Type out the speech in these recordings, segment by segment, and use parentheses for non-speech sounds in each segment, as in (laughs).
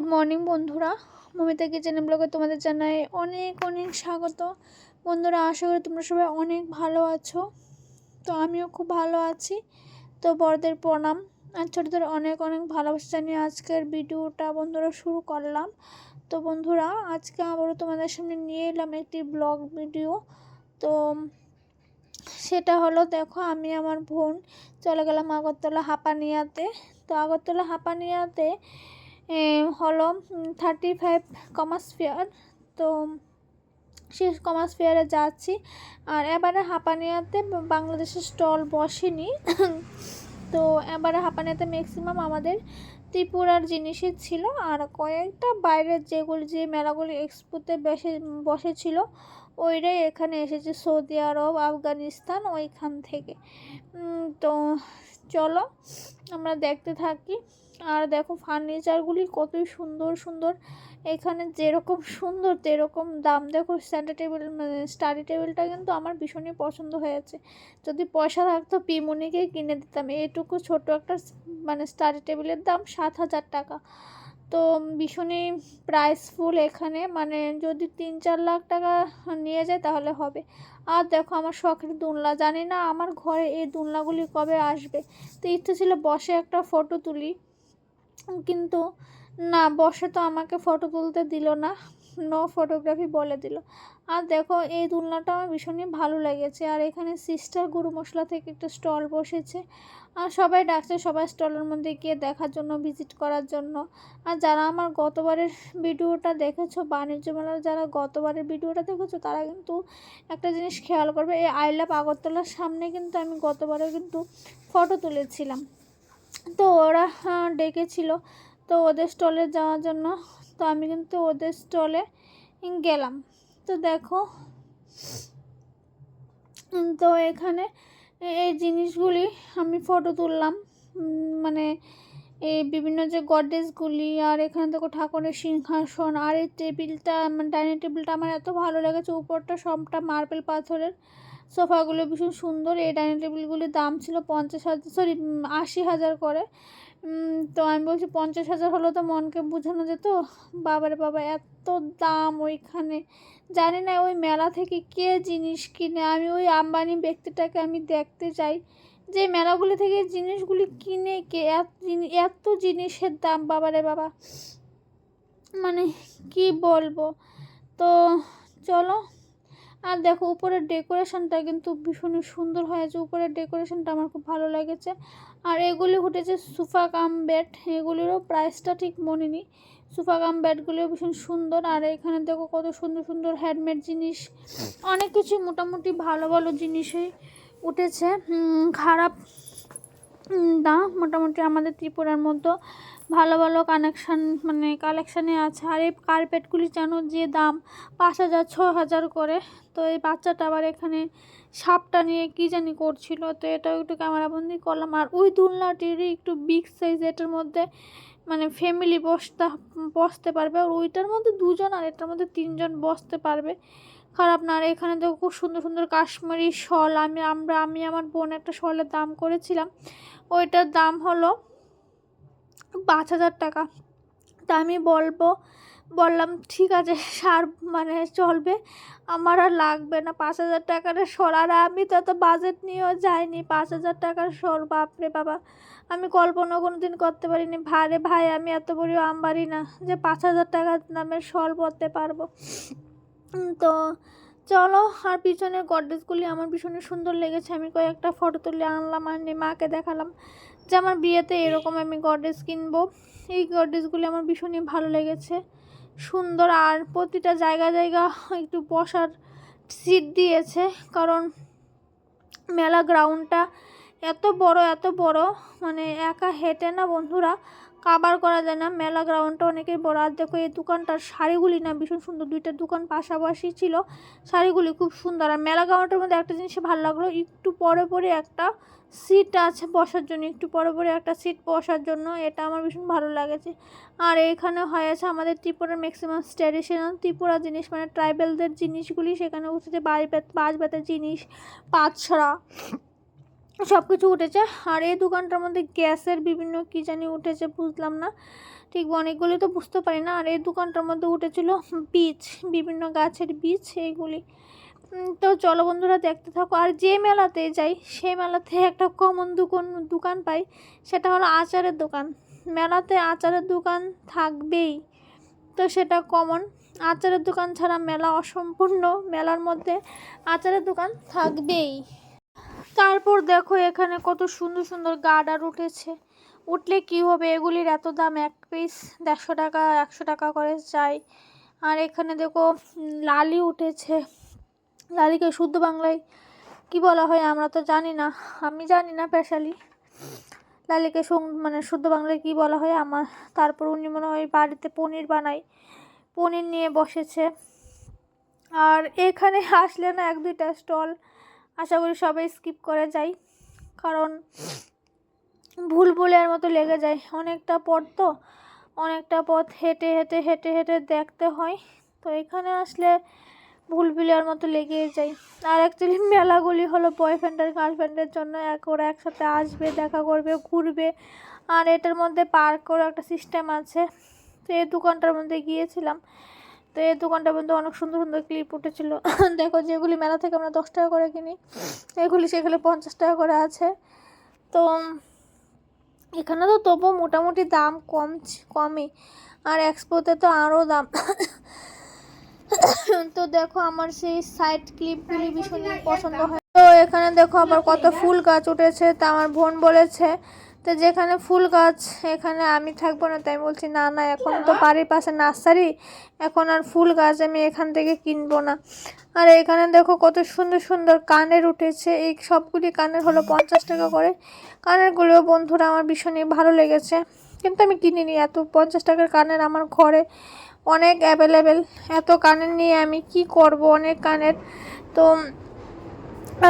Good morning বন্ধুরা। Momita kitchen ব্লগে তোমাদের জানাই অনেক অনেক স্বাগত। বন্ধুরা, আশা করি তোমরা সবাই অনেক ভালো আছো। তো আমিও খুব ভালো আছি। তো বড়দের প্রণাম আর ছোটোদের অনেক অনেক ভালোবাসা জানিয়ে আজকের ভিডিওটা বন্ধুরা শুরু করলাম। তো বন্ধুরা, আজকে আবারও তোমাদের সামনে নিয়ে এলাম একটি ব্লগ ভিডিও তো সেটা হলো, দেখো, আমি আমার বোন চলে গেলাম আগরতলা হাঁপানিয়াতে। তো আগরতলা হাঁপানিয়াতে হলো থার্টি ফাইভ কমার্স ফেয়ার তো সে কমার্স ফেয়ারে যাচ্ছি। আর এবারে হাঁপানিয়াতে বাংলাদেশের স্টল বসেনি। (coughs) তো এবারে হাঁপানিয়াতে ম্যাক্সিমাম আমাদের ত্রিপুরার জিনিসই ছিল। আর কয়েকটা বাইরের যেগুলি, যে মেলাগুলি এক্সপোতে বসে, বসেছিল, ওইটাই এখানে এসেছে। সৌদি আরব, আফগানিস্তান, ওইখান থেকে। তো চলো আমরা দেখতে থাকি। আর দেখো ফার্নিচারগুলি কতই সুন্দর সুন্দর। এখানে যেরকম সুন্দর তেরকম দাম। দেখো স্ট্যান্ডার্ড টেবিল মানে স্টাডি টেবিলটা কিন্তু আমার ভীষণই পছন্দ হয়েছে। যদি পয়সা থাকতো পিমুনিকেই কিনে দিতাম। এইটুকু ছোট একটা মানে স্টাডি টেবিলের দাম সাত হাজার টাকা। তো ভীষণই প্রাইসফুল এখানে। মানে যদি তিন চার লাখ টাকা নিয়ে যায় তাহলে হবে। আর দেখো আমার শখের দুনলা জানি না আমার ঘরে এই দুনলাগুলি কবে আসবে। তো ইচ্ছে ছিল বসে একটা ফটো তুলি। কিন্তু না, বসে তো আমাকে ফটো তুলতে দিল না। নো ফটোগ্রাফি বলে দিল। আর দেখো, এই দুলনাটা আমার ভীষণই ভালো লেগেছে। আর এখানে সিস্টার গুরু মশলা থেকে একটা স্টল বসেছে। আর সবাই ডাকছে সবাই স্টলের মধ্যে গিয়ে দেখার জন্য ভিজিট করার জন্য। আর যারা আমার গতবারের ভিডিওটা দেখেছ, বাণিজ্য মেলার যারা গতবারের ভিডিওটা দেখেছ, তারা কিন্তু একটা জিনিস খেয়াল করবে, এই আই লাভ আগরতলার সামনে কিন্তু আমি গতবারে কিন্তু ফটো তুলেছিলাম। তো ওরা ডেকেছিল তো ওদের স্টলে যাওয়ার জন্য। তো আমি কিন্তু ওদের স্টলে গেলাম। তো দেখো, তো এখানে এই জিনিসগুলি আমি ফটো তুললাম। মানে এই বিভিন্ন যে গডরেজগুলি আর এখানে দেখো ঠাকুরের সিংহাসন, আর এই টেবিলটা মানে ডাইনিং টেবিলটা আমার এত ভালো লেগেছে। উপরটা সবটা মার্বেল পাথরের সোফাগুলো ভীষণ সুন্দর। এই ডাইনিং টেবিলগুলির দাম ছিল পঞ্চাশ হাজার সরি আশি হাজার করে। তো আমি বলছি পঞ্চাশ হাজার হলো তো মনকে বোঝানো যেত। বাবারে বাবা, এত দাম ওইখানে। জানি না ওই মেলা থেকে কে জিনিস কিনে। আমি ওই আম্বানি ব্যক্তিটাকে আমি দেখতে চাই। যে মেলাগুলি থেকে জিনিসগুলি কিনে কে এত জিনিসের দাম, বাবারে বাবা। মানে কি বলব? তো চলো। আর দেখো উপরের ডেকোরেশনটা কিন্তু ভীষণ সুন্দর হয়েছে। উপরের ডেকোরেশনটা আমার খুব ভালো লেগেছে। আর এগুলি উঠেছে সুফা কাম বেড। এগুলিরও প্রাইসটা ঠিক মনে নেই। সুফা কাম বেডগুলিও ভীষণ সুন্দর। আর এখানে দেখো কত সুন্দর সুন্দর হ্যান্ডমেড জিনিস। অনেক কিছু মোটামুটি ভালো ভালো জিনিসই উঠেছে। খারাপ না, মোটামুটি আমাদের ত্রিপুরার মধ্যে। ভালো ভালো কানেকশান মানে কালেকশানে আছে। আর এই কার্পেটগুলি যেন যে দাম পাঁচ হাজার, ছ হাজার করে? তো এই বাচ্চাটা আবার এখানে সাপটা নিয়ে কী জানি করছিল? তো এটাও একটু ক্যামেরাবন্দি করলাম। আর ওই দুলনাটিরই একটু বিগ সাইজ এটার মধ্যে মানে ফ্যামিলি বসতে বসতে পারবে। আর ওইটার মধ্যে দুজন আর এটার মধ্যে তিনজন বসতে পারবে। খারাপ না। আর এখানে দেখো খুব সুন্দর সুন্দর কাশ্মীরি শল। আমি, আমরা, আমি, আমার বোন একটা শলের দাম করেছিলাম। ওইটার দাম হলো পাঁচ হাজার টাকা। তা আমি বলব, বললাম, ঠিক আছে, সার মানে চলবে। আমার আর লাগবে না। পাঁচ হাজার টাকার সর আর আমি তো এত বাজেট নিয়েও যাইনি। পাঁচ হাজার টাকার সর, বাপরে বাবা। আমি কল্পনা কোনো দিন করতে পারিনি। ভারে ভাই, আমি এত বড় আমবারি না যে পাঁচ হাজার টাকার দামের সল পরতে পারব। তো চলো, আর পিছনের গডরেজগুলি আমার ভীষণই সুন্দর লেগেছে। আমি কয়েকটা ফটো তুলে আনলাম আর মাকে দেখালাম যে আমার বিয়েতে এরকম আমি গডরেজ কিনবো। এই গডরেজগুলি আমার ভীষণই ভালো লেগেছে। সুন্দর, আর প্রতিটা জায়গা জায়গা একটু বসার সিট দিয়েছে, কারণ মেলা গ্রাউন্ডটা এত বড় এত বড় মানে একা হেঁটে না বন্ধুরা। কাবার করা যায় না। মেলা গ্রাউন্ডটা অনেকেই বড় আর দেখো, এই দোকানটার শাড়িগুলি না ভীষণ সুন্দর। দুইটা দোকান পাশাপাশি ছিল, শাড়িগুলি খুব সুন্দর। আর মেলা গ্রাউন্ডের মধ্যে একটা জিনিস ভালো লাগল, একটু পরে পরে একটা সিট আছে বসার জন্য, একটু পরে পরে একটা সিট বসার জন্য, এটা আমার ভীষণ ভালো লাগেছে। আর এখানে হয়েছে আমাদের ত্রিপুরার ম্যাক্সিমাম ট্র্যাডিশনাল ত্রিপুরা জিনিস মানে ট্রাইবেলদের জিনিসগুলি, সেখানে উঠেছে বাড়ি বাজ বেতের জিনিস পাঁচছড়া সব কিছু উঠেছে। আর এই দোকানটার মধ্যে গ্যাসের বিভিন্ন কী জানি উঠেছে বুঝলাম না। ঠিক অনেকগুলি তো বুঝতে পারি না। আর এই দোকানটার মধ্যে উঠেছিল বীজ, বিভিন্ন গাছের বীজ এইগুলি তো চলো বন্ধুরা দেখতে থাকো। আর যে মেলাতে যাই সেই মেলাতে একটা কমন দোকান দোকান পাই। সেটা হলো আচারের দোকান। মেলাতে আচারের দোকান থাকবেই। তো সেটা কমন আচারের দোকান ছাড়া মেলা অসম্পূর্ণ। মেলার মধ্যে আচারের দোকান থাকবেই। তারপর দেখো এখানে কত সুন্দর সুন্দর গার্ডার উঠেছে। উঠলে কি হবে? এগুলির এত দাম? এক পিস দেড়শো টাকা, একশো টাকা করে চাই। আর এখানে দেখো লালি উঠেছে। লালিকে শুদ্ধ বাংলায় কি বলা হয় আমরা তো জানি না। আমি জানি না স্পেশালি লালিকে মানে শুদ্ধ বাংলায় কি বলা হয় আমার, তারপর উনি মনে হয় বাড়িতে পনির বানায়। পনির নিয়ে বসেছে। আর এখানে আসলে না এক দুইটা স্টল। আশা করি সবাই স্কিপ করে যায় কারণ ভুল ভুলের মতো লেগে যায়। অনেকটা পথ তো, অনেকটা পথ হেঁটে হেঁটে হেঁটে হেঁটে দেখতে হয়। তো এখানে আসলে ভুল ভুলের মতো লেগেই যায়। আর অ্যাকচুয়ালি মেলাগুলি হলো বয়ফ্রেন্ড আর গার্লফ্রেন্ডের জন্য এক ওরা একসাথে আসবে, দেখা করবে, ঘুরবে। আর এটার মধ্যে পার্ক করার একটা সিস্টেম আছে। তো এই দোকানটার মধ্যে গিয়েছিলাম। তো এই দোকানটার মধ্যে অনেক সুন্দর সুন্দর ক্লিপ উঠেছিল। (laughs) দেখো যেগুলি মেলা থেকে আমরা দশ টাকা করে কিনি, এগুলি সেখানে পঞ্চাশ টাকা করে আছে। তো, এখানে তো তবুও মোটামুটি দাম কম কমই। আর এক্সপোতে তো আরও দাম। (coughs) তো দেখো আমার সেই সাইড ক্লিপগুলি ভীষণ পছন্দ হয়। তো এখানে দেখো আবার কত ফুল গাছ উঠেছে, তা আমার বোন বলেছে। তো যেখানে ফুল গাছ, এখানে আমি থাকব না, তাই বলছি, না না, এখন তো বাড়ির পাশে নার্সারি, এখন আর ফুল গাছ আমি এখান থেকে কিনবো না। আর এখানে দেখো কত সুন্দর সুন্দর কানের উঠেছে, এই সবগুলি কানের হলো পঞ্চাশ টাকা করে। কানেরগুলো বন্ধুরা, আমার ভীষণই ভালো লেগেছে, কিন্তু আমি কিনিনি, এত পঞ্চাশ টাকার কানের আমার ঘরে অনেক অ্যাভেলেবেল এত কানের নিয়ে আমি কি করব অনেক কানের। তো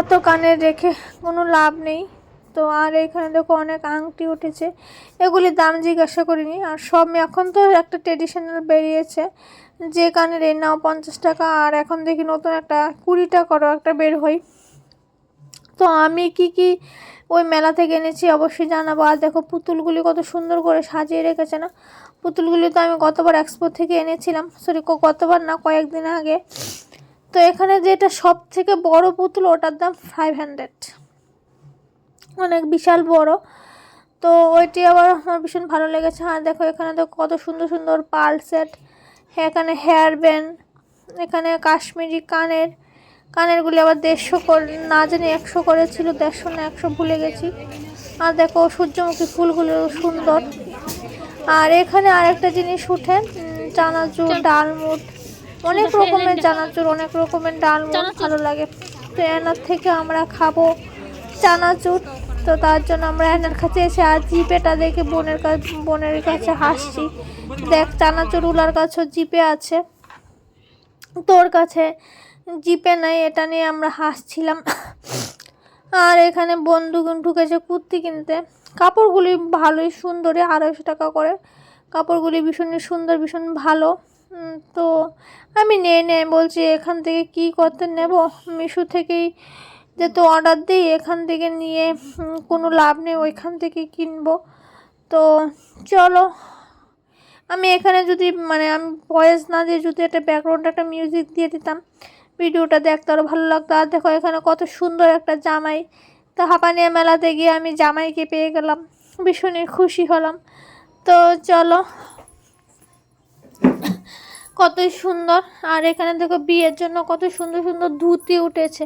এত কানের রেখে কোনো লাভ নেই। তো আর এখানে দেখো অনেক আংটি উঠেছে। এগুলি দাম জিজ্ঞাসা করিনি। আর সব এখন তো একটা ট্রেডিশনাল বেরিয়েছে। যে কানের এর নাও পঞ্চাশ টাকা, আর এখন দেখি নতুন একটা কুড়ি টাকারও একটা বের হয় তো আমি কি কি ওই মেলা থেকে এনেছি অবশ্যই জানাব। আর দেখো পুতুলগুলি কত সুন্দর করে সাজিয়ে রেখেছে না? পুতুলগুলি তো আমি গতবার এক্সপো থেকে এনেছিলাম। সরি গতবার না, কয়েকদিন আগে। তো এখানে যেটা সব থেকে বড় পুতুল, ওটার দাম ফাইভ হান্ড্রেড অনেক বিশাল বড়। তো ওইটি আবার আমার ভীষণ ভালো লেগেছে। আর দেখো এখানে তো কত সুন্দর সুন্দর পাল সেট। এখানে হেয়ার ব্যান্ড এখানে কাশ্মীরি কানের কানেরগুলি আবার দেড়শো করে না জানি একশো করেছিল দেড়শো না একশো ভুলে গেছি। আর দেখো সূর্যমুখী ফুলগুলো সুন্দর। আর এখানে আরেকটা জিনিস উঠে চানাচুর ডালমুট অনেক রকমের চানাচুর অনেক রকমের ডালমুট ভালো লাগে। তো এনার থেকে আমরা খাব চানাচুর। তো তার জন্য আমরা এনার কাছে এসে আর জিপেটা দেখে বোনের কাছে বোনের কাছে হাসছি। দেখ, চানাচুর উলার কাছেও জিপে আছে। তোর কাছে জিপে নাই, এটা নিয়ে আমরা হাসছিলাম। আর এখানে বন্ধু ঢুকেছে কুর্তি কিনতে। কাপড়গুলি ভালোই সুন্দরই আড়াইশো টাকা করে। কাপড়গুলি ভীষণই সুন্দর, ভীষণ ভালো। তো আমি নিয়ে নে বলছি এখান থেকে কি করতে নেব? মিশো থেকেই যেহেতু অর্ডার দিই, এখান থেকে নিয়ে কোনো লাভ নেই, ওইখান থেকে কিনবো। তো চলো, আমি এখানে যদি মানে আমি ভয়েস না দিয়ে যদি একটা ব্যাকগ্রাউন্ড একটা মিউজিক দিয়ে দিতাম, ভিডিওটা দেখতে আরও ভালো লাগতো। আর দেখো এখানে কত সুন্দর একটা জামাই। তো হাঁপানিয়া মেলাতে গিয়ে আমি জামাইকে পেয়ে গেলাম ভীষণই খুশি হলাম। তো চলো, কতই সুন্দর। আর এখানে দেখো বিয়ের জন্য কত সুন্দর সুন্দর ধুতি উঠেছে।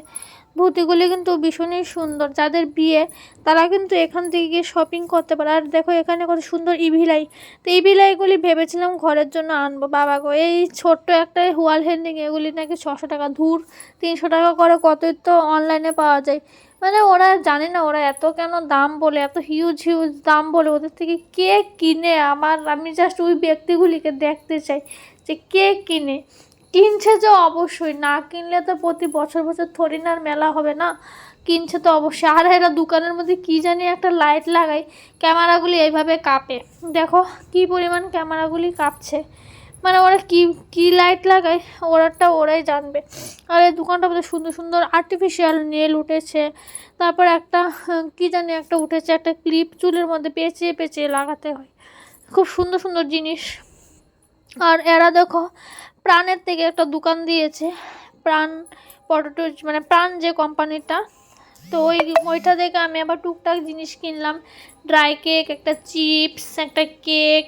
ধুতিগুলি কিন্তু ভীষণই সুন্দর। যাদের বিয়ে, তারা কিন্তু এখান থেকে গিয়ে শপিং করতে পারে। আর দেখো, এখানে কত সুন্দর ইভিলাই। তো ইভিলাইগুলি ভেবেছিলাম ঘরের জন্য আনব। বাবা গো, এই ছোট্ট একটা ওয়াল হ্যান্ডিং এগুলি নাকি ছশো টাকা ধূর, তিনশো টাকা করে কতই তো অনলাইনে পাওয়া যায়। মানে ওরা জানে না, ওরা এত কেন দাম বলে, এত হিউজ হিউজ দাম বলে, ওদের থেকে কে কিনে? আমার, আমি জাস্ট ওই ব্যক্তিগুলিকে দেখতে চাই যে কে কিনে। কিনছে তো অবশ্যই, না কিনলে তো প্রতি বছর বছর থরি না আর মেলা হবে না। কিনছে তো অবশ্যই। আর এরা দোকানের মধ্যে কী জানি একটা লাইট লাগাই ক্যামেরাগুলি এইভাবে কাঁপে। দেখো কি পরিমাণ ক্যামেরাগুলি কাঁপছে। মানে ওরা কি কি লাইট লাগায়, ওরাটা ওরাই জানবে। আর এই দোকানটা মধ্যে সুন্দর সুন্দর আর্টিফিশিয়াল নেল উঠেছে। তারপর একটা, কি জানি একটা উঠেছে, একটা ক্লিপ চুলের মধ্যে পেঁচিয়ে পেঁচিয়ে লাগাতে হয়। খুব সুন্দর সুন্দর জিনিস। আর এরা দেখো প্রাণের থেকে একটা দোকান দিয়েছে। প্রাণ পটেটো মানে প্রাণ যে কোম্পানিটা, তো ওই, ওইটা থেকে আমি আবার টুকটাক জিনিস কিনলাম। ড্রাই কেক, একটা চিপস, একটা কেক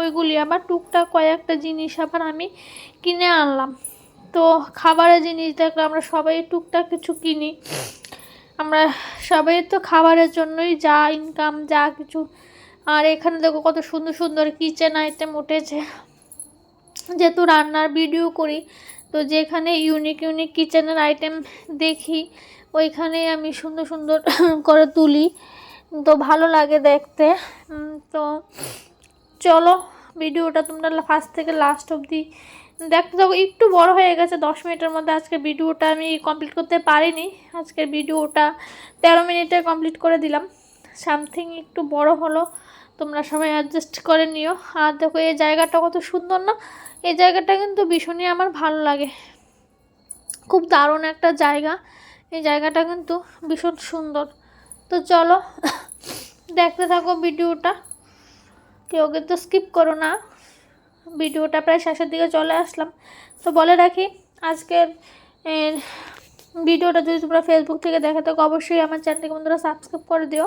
ওইগুলি আবার টুকটাক কয়েকটা জিনিস আবার আমি কিনে আনলাম। তো খাবারের জিনিস দেখলে আমরা সবাই টুকটাক কিছু কিনি। আমরা সবাই তো খাবারের জন্যই যা ইনকাম যা কিছু। আর এখানে দেখো কত সুন্দর সুন্দর কিচেন আইটেম উঠেছে। যেহেতু রান্নার ভিডিও করি, তো যেখানে ইউনিক ইউনিক কিচেনের আইটেম দেখি, ওইখানেই আমি সুন্দর সুন্দর (coughs) করে তুলি। তো ভালো লাগে দেখতে। তো চলো ভিডিওটা তোমরা ফার্স্ট থেকে লাস্ট অবধি দেখতে থাকো। একটু বড় হয়ে গেছে, দশ মিনিটের মধ্যে আজকে ভিডিওটা আমি কমপ্লিট করতে পারিনি। আজকের ভিডিওটা তেরো মিনিটে কমপ্লিট করে দিলাম। সামথিং একটু বড় হলো। তোমরা সবাই অ্যাডজাস্ট করে নিও। আর দেখো, এই জায়গাটা কত সুন্দর না? এই জায়গাটা কিন্তু ভীষণই আমার ভালো লাগে। খুব দারুণ একটা জায়গা। এই জায়গাটা কিন্তু ভীষণ সুন্দর। তো চলো, দেখতে থাকো ভিডিওটা। কেউ কিন্তু স্কিপ করো না। ভিডিওটা প্রায় শেষের দিকে চলে আসলাম। তো বলে রাখি, আজকের ভিডিওটা যদি তোমরা ফেসবুক থেকে দেখে থাকো, অবশ্যই আমার চ্যানেলটিকে বন্ধুরা সাবস্ক্রাইব করে দিও।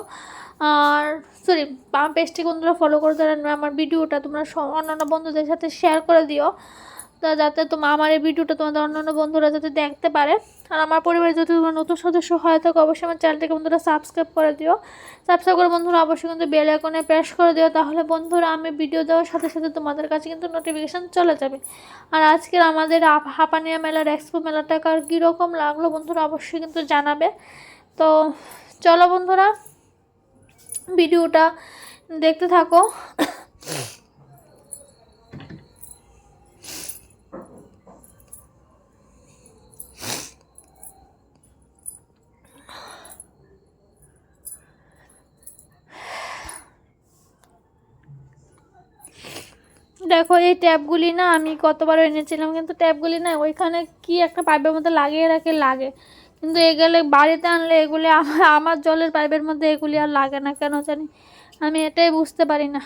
আর সরি আমার পেজটিকে বন্ধুরা ফলো করে দেওয়ার আমার ভিডিওটা তোমরা অন্যান্য বন্ধুদের সাথে শেয়ার করে দিও। তো যাতে তোমার আমার এই ভিডিওটা তোমাদের অন্যান্য বন্ধুরা যাতে দেখতে পারে। আর আমার পরিবারে যদি তোমার নতুন সদস্য হয়ে থাকো অবশ্যই আমার চ্যানেলটিকে বন্ধুরা সাবস্ক্রাইব করে দিও। সাবস্ক্রাইব করে বন্ধুরা অবশ্যই কিন্তু বেল আইকনে প্রেস করে দিও, তাহলে বন্ধুরা আমি ভিডিও দেওয়ার সাথে সাথে তোমাদের কাছে কিন্তু নোটিফিকেশান চলে যাবে। আর আজকের আমাদের হাপানিয়া মেলার এক্সপো মেলাটা কার কীরকম লাগল বন্ধুরা অবশ্যই কিন্তু জানাবে। তো চলো বন্ধুরা, ভিডিওটা দেখতে থাকো। দেখো এই ট্যাপগুলি না আমি কতবার এনেছিলাম, কিন্তু ট্যাপগুলি না ওইখানে কি একটা পাইপের মধ্যে লাগিয়ে রাখে, লাগে। কিন্তু এগুলো বাড়িতে আনলে এগুলি আমার আমার জলের পাইপের মধ্যে এগুলি আর লাগে না, কেন জানি? আমি এটাই বুঝতে পারি না।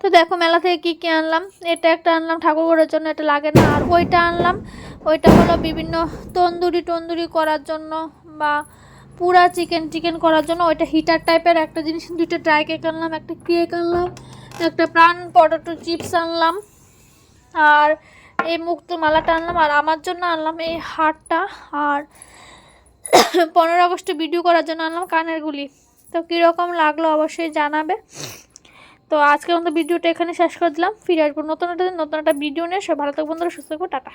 তো দেখো মেলা থেকে কী কী আনলাম? এটা একটা আনলাম ঠাকুর ঘরের জন্য, এটা লাগে না। আর ওইটা আনলাম, ওইটা হলো বিভিন্ন তন্দুরি টন্দুরি করার জন্য বা পুরা চিকেন চিকেন করার জন্য ওইটা হিটার টাইপের একটা জিনিস, দুইটা ড্রাই কেক আনলাম, একটা কেক আনলাম, একটা প্রাণ পটেটো চিপস আনলাম, আর এই মুক্ত মালাটা আনলাম, আর আমার জন্য আনলাম এই হারটা, আর পনেরো আগস্টে ভিডিও করার জন্য আনলাম কানের গুলি। তো কীরকম লাগল অবশ্যই জানাবে। তো আজকের মতো ভিডিওটা এখানে শেষ করে দিলাম। ফিরে আসব নতুন একটা নতুন একটা ভিডিও নিয়ে। সব ভালো থাকব বন্ধুরা, সুস্থ থাকব টাটা।